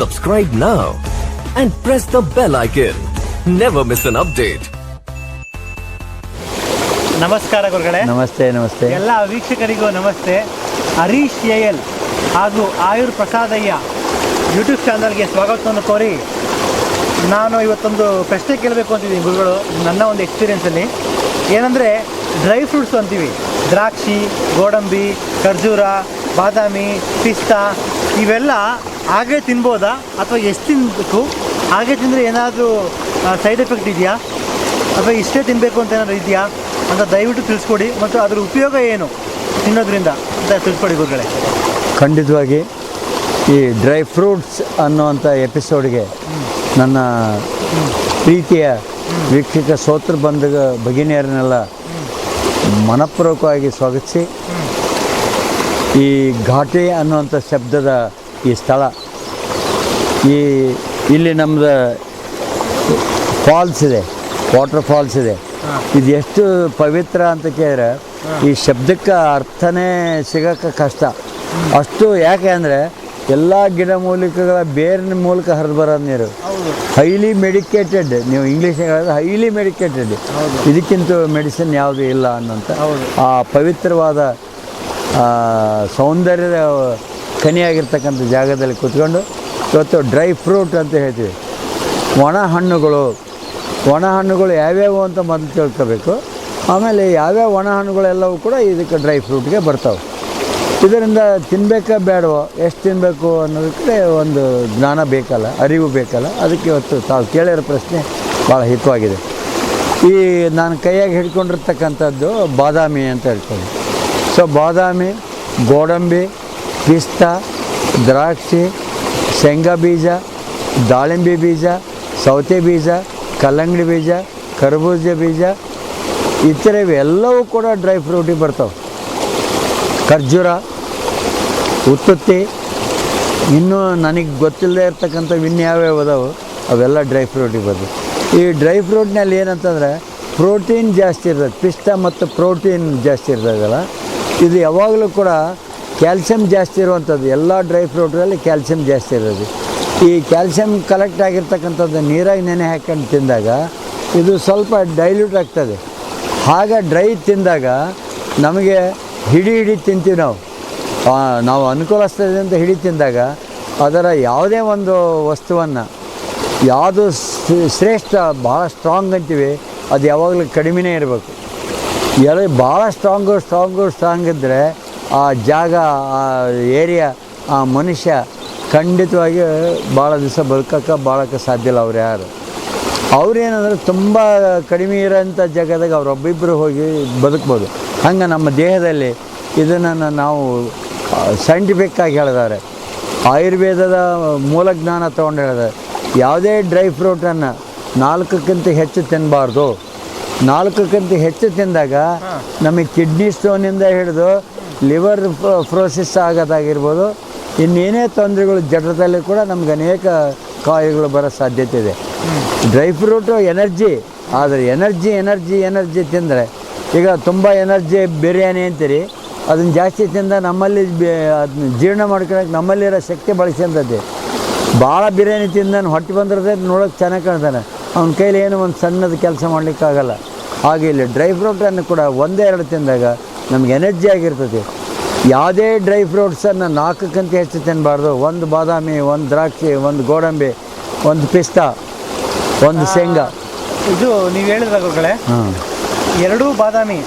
Subscribe now and press the bell icon. Never miss an update. ನಮಸ್ಕಾರ ಗುರುಗಳೇ. ನಮಸ್ತೆ ನಮಸ್ತೆ. ಎಲ್ಲ ವೀಕ್ಷಕರಿಗೂ ನಮಸ್ತೆ. ಹರೀಶ್ ಎಲ್ ಹಾಗೂ ಆಯುರ್ ಪ್ರಸಾದಯ್ಯ ಯೂಟ್ಯೂಬ್ ಚಾನಲ್ಗೆ ಸ್ವಾಗತವನ್ನು ಕೋರಿ ನಾನು ಇವತ್ತೊಂದು ಪ್ರಶ್ನೆ ಕೇಳಬೇಕು ಅಂತಿದ್ದೀನಿ ಗುರುಗಳು ನನ್ನ ಒಂದು ಎಕ್ಸ್ಪೀರಿಯೆನ್ಸಲ್ಲಿ ಏನಂದರೆ ಡ್ರೈ ಫ್ರೂಟ್ಸ್ ಅಂತೀವಿ. ದ್ರಾಕ್ಷಿ ಗೋಡಂಬಿ ಖರ್ಜೂರ ಬಾದಾಮಿ ಪಿಸ್ತಾ ಇವೆಲ್ಲ ಹಾಗೆ ತಿನ್ಬೋದಾ? ಅಥವಾ ಎಷ್ಟು ತಿನ್ನಬೇಕು ಹಾಗೆ ತಿಂದರೆ ಏನಾದರೂ ಸೈಡ್ ಎಫೆಕ್ಟ್ ಇದೆಯಾ? ಅಥವಾ ಇಷ್ಟೇ ತಿನ್ನಬೇಕು ಅಂತ ಏನಾದರೂ ಇದೆಯಾ? ಅಂತ ದಯವಿಟ್ಟು ತಿಳಿಸ್ಕೊಡಿ. ಮತ್ತು ಅದರ ಉಪಯೋಗ ಏನು ತಿನ್ನೋದ್ರಿಂದ ಅಂತ ತಿಳಿಸ್ಕೊಡಿ ಗುರುಗಳೇ. ಖಂಡಿತವಾಗಿ ಈ ಡ್ರೈ ಫ್ರೂಟ್ಸ್ ಅನ್ನುವಂಥ ಎಪಿಸೋಡ್ಗೆ ನನ್ನ ಪ್ರೀತಿಯ ವೀಕ್ಷಕ ಸೋತ್ರ ಬಂದ ಭಗಿನಿಯರನ್ನೆಲ್ಲ ಮನಪೂರ್ವಕವಾಗಿ ಸ್ವಾಗತಿಸಿ. ಈ ಘಾಟಿ ಅನ್ನುವಂಥ ಶಬ್ದದ ಈ ಸ್ಥಳ. ಈ ಇಲ್ಲಿ ನಮ್ಮದು ಫಾಲ್ಸ್ ಇದೆ ವಾಟರ್ ಫಾಲ್ಸ್ ಇದೆ. ಇದು ಎಷ್ಟು ಪವಿತ್ರ ಅಂತ ಕೇಳಿದ್ರೆ ಈ ಶಬ್ದಕ್ಕೆ ಅರ್ಥನೇ ಸಿಗೋಕ್ಕೆ ಕಷ್ಟ. ಅಷ್ಟು ಯಾಕೆ ಅಂದರೆ ಎಲ್ಲ ಗಿಡಮೂಲಿಕೆಗಳ ಬೇರಿನ ಮೂಲಕ ಹರಿದು ಬರೋ ನೀರು. ಹೈಲಿ ಮೆಡಿಕೇಟೆಡ್ ನೀವು ಇಂಗ್ಲೀಷ್ ಹೇಳಿದ್ರೆ ಹೈಲಿ ಮೆಡಿಕೇಟೆಡ್ ಇದಕ್ಕಿಂತ ಮೆಡಿಸಿನ್ ಯಾವುದೂ ಇಲ್ಲ ಅನ್ನೋಂಥ ಆ ಪವಿತ್ರವಾದ ಸೌಂದರ್ಯದ ಕನಿಯಾಗಿರ್ತಕ್ಕಂಥ ಜಾಗದಲ್ಲಿ ಕೂತ್ಕೊಂಡು ಇವತ್ತು ಡ್ರೈ ಫ್ರೂಟ್ ಅಂತ ಹೇಳ್ತೀವಿ. ಒಣ ಹಣ್ಣುಗಳು ಒಣ ಹಣ್ಣುಗಳು ಯಾವ್ಯಾವು ಅಂತ ಮೊದಲು ತಿಳ್ಕೋಬೇಕು. ಆಮೇಲೆ ಯಾವ್ಯಾವ ಒಣ ಹಣ್ಣುಗಳೆಲ್ಲವೂ ಕೂಡ ಇದಕ್ಕೆ ಡ್ರೈ ಫ್ರೂಟ್ಗೆ ಬರ್ತಾವೆ. ಇದರಿಂದ ತಿನ್ನಬೇಕಾ ಬೇಡವೋ, ಎಷ್ಟು ತಿನ್ನಬೇಕು ಅನ್ನೋದಕ್ಕೆ ಒಂದು ಜ್ಞಾನ ಬೇಕಲ್ಲ, ಅರಿವು ಬೇಕಲ್ಲ. ಅದಕ್ಕೆ ಇವತ್ತು ತಾವು ಕೇಳಿರೋ ಪ್ರಶ್ನೆ ಭಾಳ ಹಿತವಾಗಿದೆ. ಈ ನಾನು ಕೈಯಾಗಿ ಹಿಡ್ಕೊಂಡಿರ್ತಕ್ಕಂಥದ್ದು ಬಾದಾಮಿ ಅಂತ ಹೇಳ್ಕೊಂಡು ಸೊ ಬಾದಾಮಿ, ಗೋಡಂಬಿ ಪಿಸ್ತಾ, ದ್ರಾಕ್ಷಿ, ಶೇಂಗಾ ಬೀಜ, ದಾಳಿಂಬೆ ಬೀಜ, ಸೌತೆ ಬೀಜ, ಕಲ್ಲಂಗಡಿ ಬೀಜ, ಕರ್ಬೂಜ ಬೀಜ, ಇತರ ಇವೆಲ್ಲವೂ ಕೂಡ ಡ್ರೈ ಫ್ರೂಟಿಗೆ ಬರ್ತಾವೆ. ಖರ್ಜೂರ, ಉತ್ತುತ್ತಿ, ಇನ್ನೂ ನನಗೆ ಗೊತ್ತಿಲ್ಲದೆ ಇರ್ತಕ್ಕಂಥ ಇನ್ಯಾವ್ಯಾವ ಅದಾವೆ, ಅವೆಲ್ಲ ಡ್ರೈ ಫ್ರೂಟಿಗೆ ಬರ್ತವೆ. ಈ ಡ್ರೈ ಫ್ರೂಟ್ನಲ್ಲಿ ಏನಂತಂದರೆ ಪ್ರೋಟೀನ್ ಜಾಸ್ತಿ ಇರ್ತದೆ, ಪಿಸ್ತ ಮತ್ತು ಪ್ರೋಟೀನ್ ಜಾಸ್ತಿ ಇರ್ತದಲ್ಲ, ಇದು ಯಾವಾಗಲೂ ಕೂಡ ಕ್ಯಾಲ್ಸಿಯಂ ಜಾಸ್ತಿ ಇರುವಂಥದ್ದು, ಎಲ್ಲ ಡ್ರೈ ಫ್ರೂಟ್ಗಳಲ್ಲಿ ಕ್ಯಾಲ್ಸಿಯಂ ಜಾಸ್ತಿ ಇರೋದು. ಈ ಕ್ಯಾಲ್ಸಿಯಂ ಕಲೆಕ್ಟ್ ಆಗಿರ್ತಕ್ಕಂಥದ್ದು ನೀರಾಗಿ ನೆನೆ ಹಾಕ್ಕೊಂಡು ತಿಂದಾಗ ಇದು ಸ್ವಲ್ಪ ಡೈಲ್ಯೂಟ್ ಆಗ್ತದೆ. ಆಗ ಡ್ರೈ ತಿಂದಾಗ ನಮಗೆ ಹಿಡಿ ಹಿಡಿ ತಿಂತೀವಿ ನಾವು. ನಾವು ಅನುಕೂಲಿಸ್ತದೆ ಅಂತ ಹಿಡಿ ತಿಂದಾಗ ಅದರ ಯಾವುದೇ ಒಂದು ವಸ್ತುವನ್ನು ಯಾವುದು ಶ್ರೇಷ್ಠ ಭಾಳ ಸ್ಟ್ರಾಂಗ್ ಅಂತೀವಿ, ಅದು ಯಾವಾಗಲೂ ಕಡಿಮೆನೇ ಇರಬೇಕು. ಎಲ್ಲ ಭಾಳ ಸ್ಟ್ರಾಂಗು ಸ್ಟ್ರಾಂಗು ಸ್ಟ್ರಾಂಗ್ ಇದ್ದರೆ ಆ ಜಾಗ ಆ ಏರಿಯಾ ಆ ಮನುಷ್ಯ ಖಂಡಿತವಾಗಿ ಭಾಳ ದಿವಸ ಬದುಕಕ್ಕೆ ಭಾಳಕ್ಕೆ ಸಾಧ್ಯ ಇಲ್ಲ ಅವ್ರು ಯಾರು. ಅವ್ರೇನಂದ್ರೆ ತುಂಬ ಕಡಿಮೆ ಇರೋಂಥ ಜಾಗದಾಗ ಅವರೊಬ್ಬಿಬ್ಬರು ಹೋಗಿ ಬದುಕ್ಬೋದು. ಹಂಗೆ ನಮ್ಮ ದೇಹದಲ್ಲಿ ಇದನ್ನು ನಾವು ಸೈಂಟಿಫಿಕ್ ಆಗಿ ಹೇಳಿದ್ದಾರೆ. ಆಯುರ್ವೇದದ ಮೂಲ ಜ್ಞಾನ ತೊಗೊಂಡು ಹೇಳಿದ್ದಾರೆ. ಯಾವುದೇ ಡ್ರೈ ಫ್ರೂಟನ್ನು ನಾಲ್ಕಕ್ಕಿಂತ ಹೆಚ್ಚು ತಿನ್ನಬಾರ್ದು ನಾಲ್ಕಕ್ಕಿಂತ ಹೆಚ್ಚು ತಿಂದಾಗ ನಮಗೆ ಕಿಡ್ನಿ ಸ್ಟೋನಿಂದ ಹಿಡಿದು ಲಿವರ್ ಪ್ರೋಸೆಸ್ ಆಗೋದಾಗಿರ್ಬೋದು. ಇನ್ನೇನೇ ತೊಂದರೆಗಳು ಜಠರದಲ್ಲಿ ಕೂಡ ನಮ್ಗೆ ಅನೇಕ ಕಾಯಿಲೆಗಳು ಬರೋ ಸಾಧ್ಯತೆ ಇದೆ. ಡ್ರೈ ಫ್ರೂಟು ಎನರ್ಜಿ, ಆದರೆ ಎನರ್ಜಿ ಎನರ್ಜಿ ಎನರ್ಜಿ ತಿಂದರೆ, ಈಗ ತುಂಬ ಎನರ್ಜಿ ಬಿರಿಯಾನಿ ಅಂತೀರಿ, ಅದನ್ನು ಜಾಸ್ತಿ ತಿಂದ ನಮ್ಮಲ್ಲಿ ಅದನ್ನ ಜೀರ್ಣ ಮಾಡ್ಕೊಳಕ್ಕೆ ನಮ್ಮಲ್ಲಿರೋ ಶಕ್ತಿ ಬಳಸ್ಕೊಂತದೆ ಭಾಳ ಬಿರಿಯಾನಿ ತಿಂದ ಹೊಟ್ಟೆ ಬಂದಿರದೆ ನೋಡೋಕೆ ಚೆನ್ನಾಗಿ ಕಾಣ್ತಾನೆ. ಅವನ ಕೈಲಿ ಏನು ಒಂದು ಸಣ್ಣದು ಕೆಲಸ ಮಾಡಲಿಕ್ಕಾಗಲ್ಲ. ಹಾಗೆ ಇಲ್ಲಿ ಡ್ರೈ ಫ್ರೂಟನ್ನು ಕೂಡ ಒಂದೇ ಎರಡು ತಿಂದಾಗ ನಮ್ಗೆ ಎನರ್ಜಿ ಆಗಿರ್ತದೆ. ಯಾವುದೇ ಡ್ರೈ ಫ್ರೂಟ್ಸನ್ನು ನಾಲ್ಕಕ್ಕಂತ ಹೆಚ್ಚು ತಿನ್ನಬಾರ್ದು ಒಂದು ಬಾದಾಮಿ ಒಂದು ದ್ರಾಕ್ಷಿ ಒಂದು ಗೋಡಂಬಿ ಒಂದು ಪಿಸ್ತಾ ಒಂದು ಶೇಂಗಾ. ಇದು ನೀವು ಹೇಳಿದ್ರೆ ಗುರುಗಳೇ? ಹಾಂ. ಎರಡೂ ಬಾದಾಮಿ.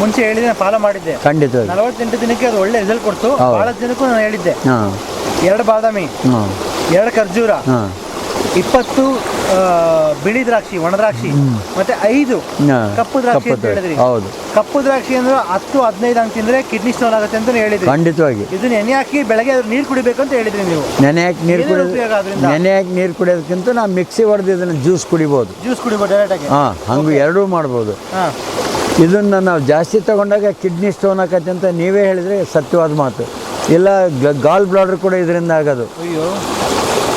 ಮುಂಚೆ ಹೇಳಿದ್ರೆ ಫಾಲೋ ಮಾಡಿದ್ದೆ. ಖಂಡಿತ. ನಲವತ್ತೆಂಟು ದಿನಕ್ಕೆ ಅದು ಒಳ್ಳೆ ರಿಸಲ್ಟ್ ಕೊಡ್ತು. ಬಹಳ ಜನಕ್ಕೂ ನಾನು ಹೇಳಿದ್ದೆ. ಎರಡು ಬಾದಾಮಿ ಎರಡು ಖರ್ಜೂರ ಇಪ್ಪತ್ತು ಬಿಳಿ ದ್ರಾಕ್ಷಿ ಒಣ ದ್ರಾಕ್ಷಿ ಮತ್ತೆ ಐದು ಕಪ್ಪು ದ್ರಾಕ್ಷಿ ಅಂತ ಹೇಳಿದ್ರಿ. ಹೌದು. ಕಪ್ಪು ದ್ರಾಕ್ಷಿ ಅಂದ್ರೆ ಹತ್ತು ಹದಿನೈದು ಹಂಗೆ ತಿಂದ್ರೆ ಕಿಡ್ನಿ ಸ್ಟೋನ್ ಆಗುತ್ತೆ ಅಂತ ಹೇಳಿದ್ರಿ. ಖಂಡಿತವಾಗಿ. ಇದನ್ನ ನೆನೆ ಹಾಕಿ ಬೆಳಗ್ಗೆ ಅದ್ರ ನೀರು ಕುಡಿಬೇಕು ಅಂತ ಹೇಳಿದ್ರಿ ನೀವು. ನೆನೆ ಹಾಕಿ ನೀರು ಕುಡಿಯೋದು ನೆನೆ ಹಾಕಿ ನೀರು ಕುಡಿಯೋದಕ್ಕಿಂತ ನಾವು ಮಿಕ್ಸಿ ಹೊಡೆದು ಇದನ್ನ ಜ್ಯೂಸ್ ಕುಡಿಬೋದು. ಜ್ಯೂಸ್ ಕುಡಿಬೋದು ಡೈರೆಕ್ಟ್ ಆಗಿ? ಹಾಂ ಹಂಗು ಎರಡೂ ಮಾಡ್ಬೋದು. ಇದನ್ನ ನಾವು ಜಾಸ್ತಿ ತಗೊಂಡಾಗ ಕಿಡ್ನಿ ಸ್ಟೋನ್ ಆಕತ್ತೆ ಅಂತ ನೀವೇ ಹೇಳಿದ್ರೆ ಸತ್ಯವಾದ ಮಾತು. ಇಲ್ಲ ಗಾಲ್ ಬ್ಲಾಡರ್ ಕೂಡ ಇದರಿಂದ ಆಗೋದು. ಅಯ್ಯೋ.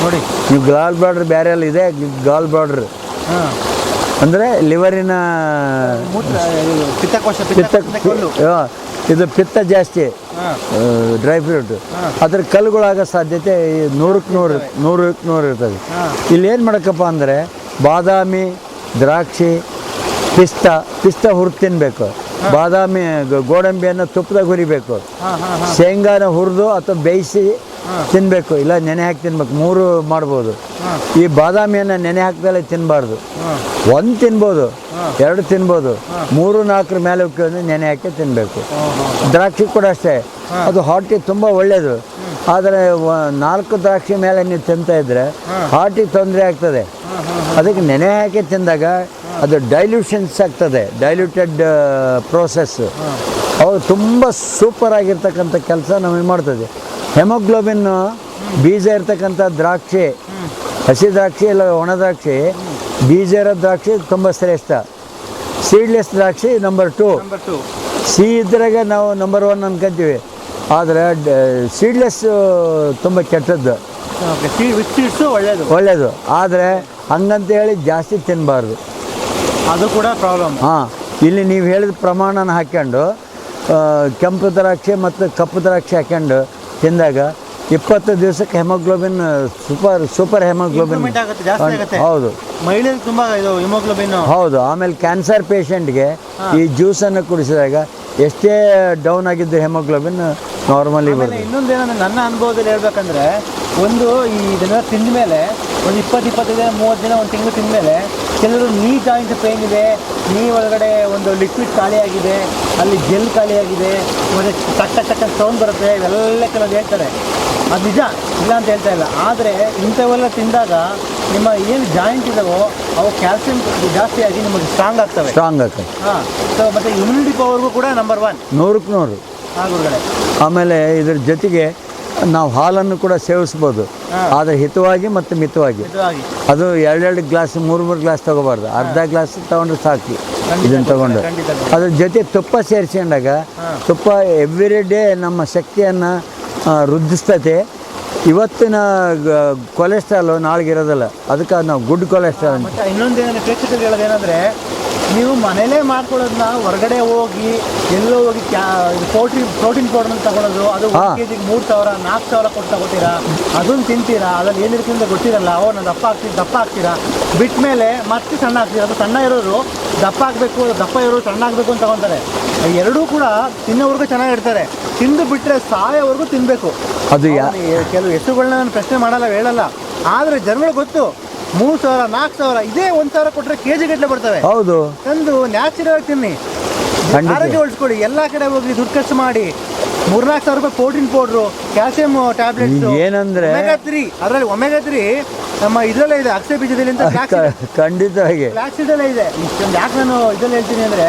ನೋಡಿ ನೀವು ಗಾಲ್ ಬಾರ್ಡ್ರ್ ಬೇರೆ ಎಲ್ಲ ಇದೆ ಗಾಲ್ ಬಾರ್ಡ್ರ್ ಅಂದರೆ ಲಿವರಿನ ಪಿತ್ತ ಇದು ಪಿತ್ತ ಜಾಸ್ತಿ ಡ್ರೈ ಫ್ರೂಟ್ ಅದ್ರ ಕಲ್ಲುಗಳಾಗೋ ಸಾಧ್ಯತೆ ನೂರಕ್ಕೆ ನೂರು ನೂರಕ್ಕೆ ನೂರು ಇರ್ತದೆ. ಇಲ್ಲಿ ಏನು ಮಾಡಕ್ಕಪ್ಪ ಅಂದರೆ ಬಾದಾಮಿ ದ್ರಾಕ್ಷಿ ಪಿಸ್ತಾ ಪಿಸ್ತ ಹುರ್ದು ತಿನ್ನಬೇಕು ಬಾದಾಮಿ ಗೋಡಂಬಿಯನ್ನು ತುಪ್ಪದಾಗ ಹುರಿಬೇಕು. ಶೇಂಗಾನ ಹುರಿದು ಅಥವಾ ಬೇಯಿಸಿ ತಿನ್ನಬೇಕು ಇಲ್ಲ ನೆನೆ ಹಾಕಿ ತಿನ್ಬೇಕು. ಮೂರು ಮಾಡ್ಬೋದು. ಈ ಬಾದಾಮಿಯನ್ನು ನೆನೆ ಹಾಕಿದಲ್ಲೇ ತಿನ್ನಬಾರ್ದು ಒಂದು ತಿನ್ಬೋದು. ಎರಡು ತಿನ್ಬೋದು. ಮೂರು ನಾಲ್ಕರ ಮೇಲೆ ನೆನೆ ಹಾಕಿ ತಿನ್ನಬೇಕು ದ್ರಾಕ್ಷಿ ಕೂಡ ಅಷ್ಟೇ. ಅದು ಹಾರ್ಟಿ ತುಂಬ ಒಳ್ಳೆಯದು ಆದರೆ ನಾಲ್ಕು ದ್ರಾಕ್ಷಿ ಮೇಲೆ ನೀವು ತಿಂತಾ ಇದ್ರೆ ಹಾರ್ಟಿಗೆ ತೊಂದರೆ ಆಗ್ತದೆ. ಅದಕ್ಕೆ ನೆನೆ ಹಾಕಿ ತಿಂದಾಗ ಅದು ಡೈಲ್ಯೂಷನ್ಸ್ ಆಗ್ತದೆ ಡೈಲ್ಯೂಟೆಡ್ ಪ್ರೋಸೆಸ್ ಅವರು ತುಂಬ ಸೂಪರ್ ಆಗಿರ್ತಕ್ಕಂಥ ಕೆಲಸ ನಮಗೆ ಮಾಡ್ತದೆ. ಹೆಮೋಗ್ಲೋಬಿನ್ ಬೀಜ ಇರ್ತಕ್ಕಂಥ ದ್ರಾಕ್ಷಿ ಹಸಿ ದ್ರಾಕ್ಷಿ ಇಲ್ಲ ಒಣ ದ್ರಾಕ್ಷಿ ಬೀಜ ಇರೋ ದ್ರಾಕ್ಷಿ ತುಂಬ ಶ್ರೇಷ್ಠ. ಸೀಡ್ಲೆಸ್ ದ್ರಾಕ್ಷಿ ನಂಬರ್ ಟು ಸಿ ಇದ್ರಾಗ ನಾವು ನಂಬರ್ ಒನ್ ಅನ್ಕೊಂತೀವಿ. ಆದರೆ ಸೀಡ್ಲೆಸ್ ತುಂಬ ಕೆಟ್ಟದ್ದು. ಒಳ್ಳೆಯದು ಒಳ್ಳೆಯದು ಆದರೆ ಹಂಗಂತ ಹೇಳಿ ಜಾಸ್ತಿ ತಿನ್ನಬಾರ್ದು ಅದು ಕೂಡ ಪ್ರಾಬ್ಲಮ್ ಹಾಂ ಇಲ್ಲಿ ನೀವು ಹೇಳಿದ ಪ್ರಮಾಣನ ಹಾಕ್ಕೊಂಡು ಕೆಂಪು ದ್ರಾಕ್ಷಿ ಮತ್ತು ಕಪ್ಪು ದ್ರಾಕ್ಷಿ ಹಾಕ್ಕೊಂಡು ತಿಂದಾಗ ಇಪ್ಪತ್ತು ದಿವಸಕ್ಕೆ ಹೆಮೋಗ್ಲೋಬಿನ್ ಸೂಪರ್ ಸೂಪರ್ ಹೆಮೋಗ್ಲೋಬಿನ್. ಹೌದು. ಮಹಿಳೆಯರಿಗೆ ತುಂಬ ಇದು ಹಿಮೋಗ್ಲೋಬಿನ್ ಹೌದು ಆಮೇಲೆ ಕ್ಯಾನ್ಸರ್ ಪೇಷಂಟ್ಗೆ ಈ ಜ್ಯೂಸನ್ನು ಕುಡಿಸಿದಾಗ ಎಷ್ಟೇ ಡೌನ್ ಆಗಿದ್ದು ಹೆಮೋಗ್ಲೋಬಿನ್ ನಾರ್ಮಲಿ ಬರುತ್ತೆ. ಇನ್ನೊಂದು ಇನ್ನೊಂದೇನಂದ್ರೆ ನನ್ನ ಅನುಭವದಲ್ಲಿ ಹೇಳ್ಬೇಕಂದ್ರೆ ಒಂದು ಈ ದಿನ ತಿಂದ ಮೇಲೆ ಒಂದು ಇಪ್ಪತ್ತು ಇಪ್ಪತ್ತು ದಿನ ಮೂವತ್ತು ದಿನ ಒಂದು ತಿಂಗಳು ತಿಂದ ಮೇಲೆ ಕೆಲವರು ನೀ ಜಾಯಿಂಟ್ ಪೇನ್ ಇದೆ ನೀ ಒಳಗಡೆ ಒಂದು ಲಿಕ್ವಿಡ್ ಖಾಲಿಯಾಗಿದೆ ಅಲ್ಲಿ ಜೆಲ್ ಖಾಲಿಯಾಗಿದೆ ಮತ್ತು ಚಕ್ಕ ಚಕ್ಕ ಸೌಂಡ್ ಬರುತ್ತೆ ಇವೆಲ್ಲ ಕೆಲವರು ಹೇಳ್ತಾರೆ. ಅದು ನಿಜ ಇಲ್ಲ ಅಂತ ಹೇಳ್ತಾ ಇಲ್ಲ. ಆದರೆ ಇಂಥವೆಲ್ಲ ತಿಂದಾಗ ನಿಮ್ಮ ಏನು ಜಾಯಿಂಟ್ ಇದಾವೋ ಅವು ಕ್ಯಾಲ್ಸಿಯಂ ಜಾಸ್ತಿ ಆಗಿ ನಿಮಗೆ ಸ್ಟ್ರಾಂಗ್ ಆಗ್ತವೆ. ಸ್ಟ್ರಾಂಗ್ ಆಗ್ತವೆ. ಹಾಂ ಸೊ ಮತ್ತು ಇಮ್ಯುನಿಟಿ ಪವರ್ಗೂ ಕೂಡ ನಂಬರ್ ಒನ್ ನೂರಕ್ಕೆ ನೂರು. ಆ ಆಮೇಲೆ ಇದ್ರ ಜೊತೆಗೆ ನಾವು ಹಾಲನ್ನು ಕೂಡ ಸೇವಿಸ್ಬೋದು. ಆದರೆ ಹಿತವಾಗಿ ಮತ್ತು ಮಿತವಾಗಿ. ಅದು ಎರಡೆರಡು ಗ್ಲಾಸ್ ಮೂರು ಮೂರು ಗ್ಲಾಸ್ ತಗೋಬಾರ್ದು. ಅರ್ಧ ಗ್ಲಾಸ್ ತಗೊಂಡ್ರೆ ಸಾಕು. ಇದನ್ನು ತಗೊಂಡು. ಅದ್ರ ಜೊತೆ ತುಪ್ಪ ಸೇರಿಸ್ಕೊಂಡಾಗ ತುಪ್ಪ ಎವ್ರಿ ಡೇ ನಮ್ಮ ಶಕ್ತಿಯನ್ನು ವೃದ್ಧಿಸ್ತತೆ ಇವತ್ತಿನ ಕೊಲೆಸ್ಟ್ರಾಲು ನಾಳೆಗೆ ಇರೋದಿಲ್ಲ ಅದಕ್ಕೆ ನಾವು ಗುಡ್ ಕೊಲೆಸ್ಟ್ರಾಲ್ ಇನ್ನೊಂದು ಹೇಳೋದೇನಂದ್ರೆ ನೀವು ಮನೇಲೇ ಮಾಡ್ಕೊಳ್ಳೋದನ್ನ ಹೊರಗಡೆ ಹೋಗಿ ಎಲ್ಲೋ ಹೋಗಿ ಕ್ಯಾ ಪ್ರೋಟೀನ್ ಪ್ರೋಟೀನ್ ಪೌಡರ್ ತಗೊಳ್ಳೋದು ಅದು ಹಾ. ಕೆ ಜಿಗೆ ಮೂರು ಸಾವಿರ ನಾಲ್ಕು ಸಾವಿರ ಕೊಟ್ಟು ತಗೋತೀರಾ? ಅದನ್ನು ತಿಂತೀರಾ? ಅದ್ರಲ್ಲಿ ಏನಿರುತ್ತೆ ಅಂತ ಗೊತ್ತಿರಲ್ಲ. ಓ ನಾನು ದಪ್ಪ ಆಗ್ತೀನಿ ದಪ್ಪ ಆಗ್ತೀರಾ? ಬಿಟ್ಟ ಮೇಲೆ ಮತ್ತೆ ಸಣ್ಣ ಆಗ್ತೀರಾ? ಅದು ಸಣ್ಣ ಇರೋರು ದಪ್ಪ ಆಗಬೇಕು ದಪ್ಪ ಇರೋರು ಸಣ್ಣ ಆಗಬೇಕು ಅಂತ ತಗೊತಾರೆ. ಎರಡೂ ಕೂಡ ತಿನ್ನೋವರೆಗೂ ಚೆನ್ನಾಗಿರ್ತಾರೆ. ತಿಂದು ಬಿಟ್ಟರೆ ಸಾಯೋವರೆಗೂ ತಿನ್ನಬೇಕು ಅದು ಯಾ ಕೆಲವು ಹೆಸರುಗಳನ್ನ ನಾನು ಪ್ರಶ್ನೆ ಮಾಡಲ್ಲ ಹೇಳಲ್ಲ. ಆದರೆ ಜನಗಳು ಗೊತ್ತು. ಮೂರು ಸಾವಿರ ನಾಲ್ಕು ಸಾವಿರ ಇದೇ ಒಂದು ಸಾವಿರ ಕೊಟ್ಟರೆ ಕೆ ಜಿ ಗಟ್ಟಲೆ ಬರ್ತವೆ. ಹೌದು. ತಂದು ನ್ಯಾಚುರಲ್ ತಿನ್ನಿ. ಖಂಡಿತ. ಆರೋಗ್ಯ ಉಳಿಸ್ಕೊಳ್ಳಿ. ಎಲ್ಲ ಕಡೆ ಹೋಗಿ ದುಡ್ಡು ಖರ್ಚು ಮಾಡಿ ಮೂರ್ನಾಲ್ಕು ಸಾವಿರ ರೂಪಾಯಿ ಪ್ರೋಟೀನ್ ಪೌಡ್ರು ಕ್ಯಾಲ್ಸಿಯಂ ಟ್ಯಾಬ್ಲೆಟ್ಸ್ ಏನಂದ್ರೆ- ಒಮೆಗಾ ತ್ರೀ ಅದರಲ್ಲಿ ಒಮೆಗಾ ತ್ರೀ ನಮ್ಮ ಇದರಲ್ಲೇ ಇದೆ ಅಕ್ಷಯ ಬೀಜದಲ್ಲಿ ಅಂತ ಹಾಗೆ ಖಂಡಿತವಾಗಿ. ಇದೆ. ಇಷ್ಟೊಂದು ಯಾಕೆ ನಾನು ಇದರಲ್ಲಿ ಹೇಳ್ತೀನಿ ಅಂದರೆ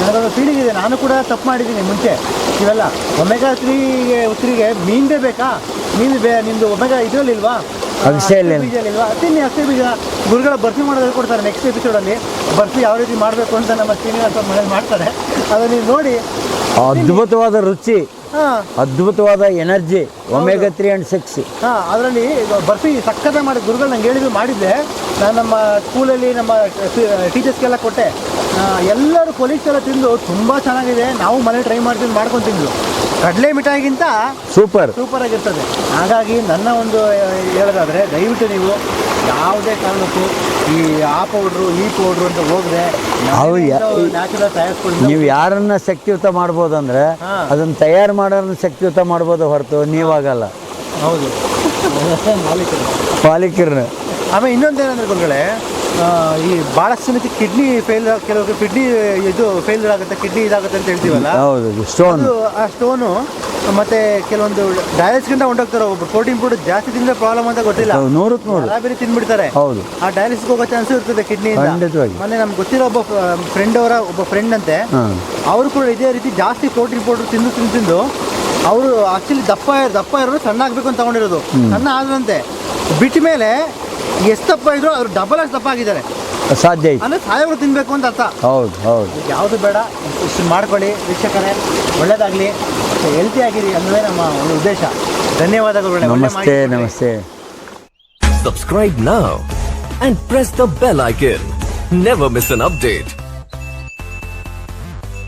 ನನಗೊಂದು ಫೀಲಿಂಗ್ ಇದೆ. ನಾನು ಕೂಡ ತಪ್ಪು ಮಾಡಿದ್ದೀನಿ ಮುಂಚೆ. ಇವೆಲ್ಲ. ಒಮೆಗಾ ತ್ರೀಗೆ ಉಸಿರಿಗೆ ಮೀನ್ ಬೇಕಾ? ಮೀನು ಬೇ ನಿಮ್ದು ಒಮೆಗಾ ಇದರಲ್ಲಿ ತಿನ್ನಿ ಅಷ್ಟೇ ಬೀಜ ಗುರುಗಳ ಬರ್ಫಿ ಮಾಡೋದು ಹೇಳ್ಕೊಡ್ತಾರೆ ನೆಕ್ಸ್ಟ್ ಎಪಿಸೋಡಲ್ಲಿ ಬರ್ಫಿ ಯಾವ ರೀತಿ ಮಾಡಬೇಕು ಅಂತ ನಮ್ಮ ಶ್ರೀನಿವಾಸ ಮನೇಲಿ ಮಾಡ್ತಾರೆ. ಅದನ್ನ ನೀವು ನೋಡಿ. ಅದ್ಭುತವಾದ ರುಚಿ ಅದ್ಭುತವಾದ energy omega three and six. ಹಾಂ ಅದರಲ್ಲಿ ಬರ್ಫಿ ಸಕ್ಕತ್ತ ಮಾಡಿ ಗುರುಗಳು ನಂಗೆ ಹೇಳಿದ್ರು ಮಾಡಿದ್ದೆ. ನಾನು ನಮ್ಮ ಸ್ಕೂಲಲ್ಲಿ ನಮ್ಮ ಟೀಚರ್ಸ್ಗೆಲ್ಲ ಕೊಟ್ಟೆ. ಎಲ್ಲರೂ ಕೊಲೀಗ್ಸ್ ಎಲ್ಲ ತಿಂದು ತುಂಬ ಚೆನ್ನಾಗಿದೆ. ನಾವು ಮನೆ ಟ್ರೈ ಮಾಡ್ತೀವಿ ಮಾಡ್ಕೊಂಡು ತಿಂದು ಕಡಲೆ ಮಿಠಾಯಿಗಿಂತ ಸೂಪರ್. ಸೂಪರ್ ಆಗಿರ್ತದೆ. ಹಾಗಾಗಿ ನನ್ನ ಒಂದು ಹೇಳೋದಾದ್ರೆ ದಯವಿಟ್ಟು ನೀವು ಯಾವುದೇ ಕಾರಣಕ್ಕೂ ಈ ಆ ಪೌಡ್ರು ಈ ಪೌಡ್ರು ಅಂತ ಹೋದ್ರೆ ಅವು ಯಾ- ನ್ಯಾಚುರಲ್ ತಯಾರಿಸ್ಕೊಂಡು ನೀವು ಯಾರನ್ನ ಶಕ್ತಿಯುತ ಮಾಡ್ಬೋದು ಅಂದ್ರೆ ಅದನ್ನ ತಯಾರು ಮಾಡೋರನ್ನ ಶಕ್ತಿಯುತ ಮಾಡ್ಬೋದು ಹೊರತು ನೀವಾಗಲ್ಲ ಹೌದು. ಮಾಲೀಕರು ಪಾಲಿಕರ್ನ ಆಮೇಲೆ ಇನ್ನೊಂದೇನಂದ್ರೆ ಗುರುಗಳೇ ಈ ಭಾಳಷ್ಟು ಜನಕ್ಕೆ ಕಿಡ್ನಿ ಫೇಲ್ ಕೆಲವೊಬ್ಬರು ಕಿಡ್ನಿ ಇದು ಫೇಲ್ ಆಗುತ್ತೆ ಕಿಡ್ನಿ ಇದಾಗುತ್ತೆ ಅಂತ ಹೇಳ್ತೀವಲ್ಲ? ಹೌದು ಸ್ಟೋನ್ ಆ ಸ್ಟೋನು ಮತ್ತೆ ಕೆಲವೊಂದು ಡಯಾಲಿಸ್ಗಿಂತ ಹೊಂಟೋಗ್ತಾರೆ ಒಬ್ರು. ಪ್ರೋಟೀನ್ ಫುಡ್ ಜಾಸ್ತಿ ತಿಂದ್ರೆ ಪ್ರಾಬ್ಲಮ್ ಅಂತ ಗೊತ್ತಿಲ್ಲ. ನೂರು. ನೂರು ಬೇರೆ ತಿನ್ಬಿಡ್ತಾರೆ. ಹೌದು. ಆ ಡಯಾಲಿಸಿಸ್ ಹೋಗೋ ಚಾನ್ಸ್ ಇರ್ತದೆ ಕಿಡ್ನಿ. ಮೊನ್ನೆ ನಮ್ಗೆ ಗೊತ್ತಿರೋ ಒಬ್ಬ ಫ್ರೆಂಡ್ ಅವರ ಒಬ್ಬ ಫ್ರೆಂಡ್ ಅಂತೆ. ಅವರು ಕೂಡ ಇದೇ ರೀತಿ ಜಾಸ್ತಿ ಪ್ರೋಟೀನ್ ಪೌಡರ್ ತಿಂದು ತಿಂದು ತಿಂದು ಅವರು ಆಕ್ಚುಲಿ ದಪ್ಪ ದಪ್ಪ ಇರೋರು ಸಣ್ಣ ಆಗ್ಬೇಕು ಅಂತ ತಗೊಂಡಿರೋದು. ಸಣ್ಣ ಆದ್ರಂತೆ. ಬಿಟ್ಟ ಮೇಲೆ ಎಷ್ಟು ದಪ್ಪ ಇದ್ರು ಅವ್ರು ಡಬಲ್ ಅಷ್ಟು ದಪ್ಪ ಆಗಿದ್ದಾರೆ. ಸಾಧ್ಯ ಆಯ್ತು. ಅಂದ್ರೆ ಸಾಯವರು ತಿನ್ಬೇಕು ಅಂತ ಅರ್ಥ. ಹೌದು ಹೌದು. ಯಾವುದು ಬೇಡ ಇಷ್ಟು ಮಾಡ್ಕೊಳ್ಳಿ ವೀಕ್ಷಕರೇ ಒಳ್ಳೇದಾಗಲಿ. ಮತ್ತು ಹೆಲ್ತಿ ಆಗಿರಿ ಅನ್ನೋದೇ ನಮ್ಮ ಒಂದು ಉದ್ದೇಶ. ಧನ್ಯವಾದಗಳು ನಮಸ್ತೆ. ನಮಸ್ತೆ. Subscribe now and press the bell icon. Never miss an update.